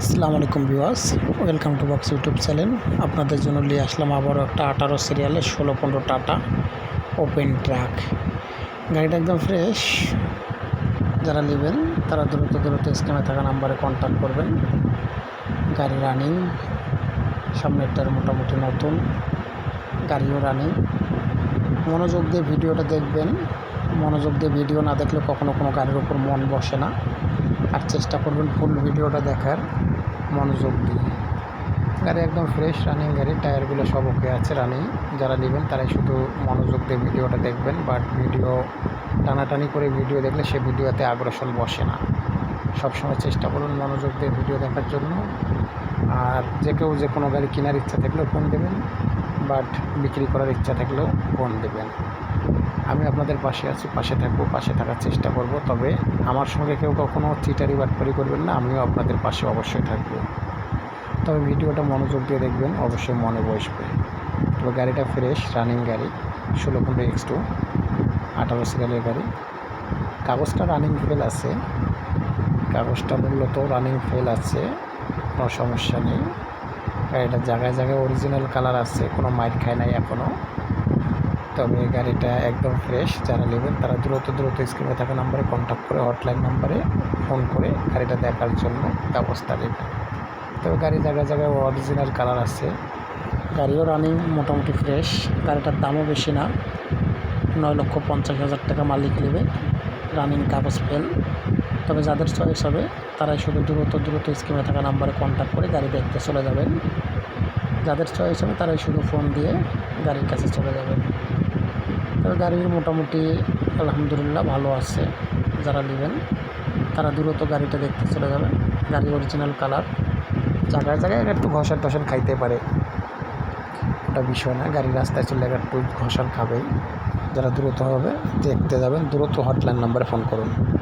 আসসালামু আলাইকুম viewers, welcome to box YouTube channel. আপনাদের জন্য নিয়ে আসলাম আবারও একটা আঠারো সিরিয়ালের ষোলো পনেরো টাটা ওপেন ট্রাক। গাড়িটা একদম ফ্রেশ। যারা নেবেন, তারা দ্রুত দ্রুত স্ক্রিনে থাকা নাম্বারে কন্ট্যাক্ট করবেন। গাড়ি রানিং সামনেরটার মোটামুটি নতুন গাড়িও রানিং মনোযোগ দিয়ে ভিডিওটা দেখবেন। মনোযোগ দিয়ে ভিডিও না দেখলে কখনো কোনো গাড়ির উপর মন বসে না। আর চেষ্টা করবেন ফুল ভিডিওটা দেখার মনোযোগ দিয়ে। গাড়ি একদম ফ্রেশ রানিং গাড়ি, টায়ারগুলো সব ওকে আছে রানিং যারা নেবেন তারাই শুধু মনোযোগ দিয়ে ভিডিওটা দেখবেন বাট ভিডিও টানাটানি করে ভিডিও দেখলে সে ভিডিওতে আগ্রাসন বসে না। সবসময় চেষ্টা করুন মনোযোগ দিয়ে ভিডিও দেখার জন্য। আর যে কেউ যে কোনো গাড়ি কেনার ইচ্ছা থাকলেও ফোন দেবেন বাট বিক্রি করার ইচ্ছা থাকলেও ফোন দেবেন। আমি আপনাদের পাশে আছি, পাশে থাকব, পাশে থাকার চেষ্টা করব। তবে আমার সঙ্গে কেউ কখনো চিটারি বাটপারি করবেন না, আমিও আপনাদের পাশে অবশ্যই থাকব। তবে ভিডিওটা মনোযোগ দিয়ে দেখবেন, অবশ্যই মনে বসবে। তবে গাড়িটা ফ্রেশ রানিং গাড়ি, ষোলো পনেরো এক্স টু, আঠারো সিরিয়ালের গাড়ি। কাগজটা রানিং ফেল আছে। কাগজটা মূলত রানিং ফেল আছে, কোনো সমস্যা নেই। গাড়িটা জায়গায় জায়গায় অরিজিনাল কালার আছে, কোনো মাইর খায় নাই এখনও তবে গাড়িটা একদম ফ্রেশ যারা নেবেন তারা দ্রুত দ্রুত স্ক্রিনে থাকা নাম্বারে কন্ট্যাক্ট করে হটলাইন নাম্বারে ফোন করে গাড়িটা দেখার জন্য ব্যবস্থা নেবেন। তবে গাড়ি জায়গায় জায়গায় অরিজিনাল কালার আছে। গাড়িও রানিং মোটামুটি ফ্রেশ গাড়িটার দামও বেশি না। নয় লক্ষ পঞ্চাশ হাজার টাকা মালিক নেবে। রানিং কাগজ ফেল তবে যাদের চয়েস হবে, তারাই শুধু দ্রুত দ্রুত স্ক্রিনে থাকা নাম্বারে কন্ট্যাক্ট করে গাড়ি দেখতে চলে যাবেন। যাদের চয়েস হবে, তারাই শুধু ফোন দিয়ে গাড়ির কাছে চলে যাবেন। তবে গাড়ির মোটামুটি, আলহামদুলিল্লাহ ভালো আছে। যারা নেবেন, তারা দ্রুত গাড়িটা দেখতে চলে যাবেন। গাড়ি অরিজিনাল কালার জায়গায় জায়গায় একটু ঘষার টষান খাইতে পারে। ওটা বিষয় না, গাড়ি রাস্তায় চলে একটু ঘষার খাবেই। যারা দ্রুত হবে, দেখতে যাবেন। দ্রুত হটলাইন নাম্বারে ফোন করুন।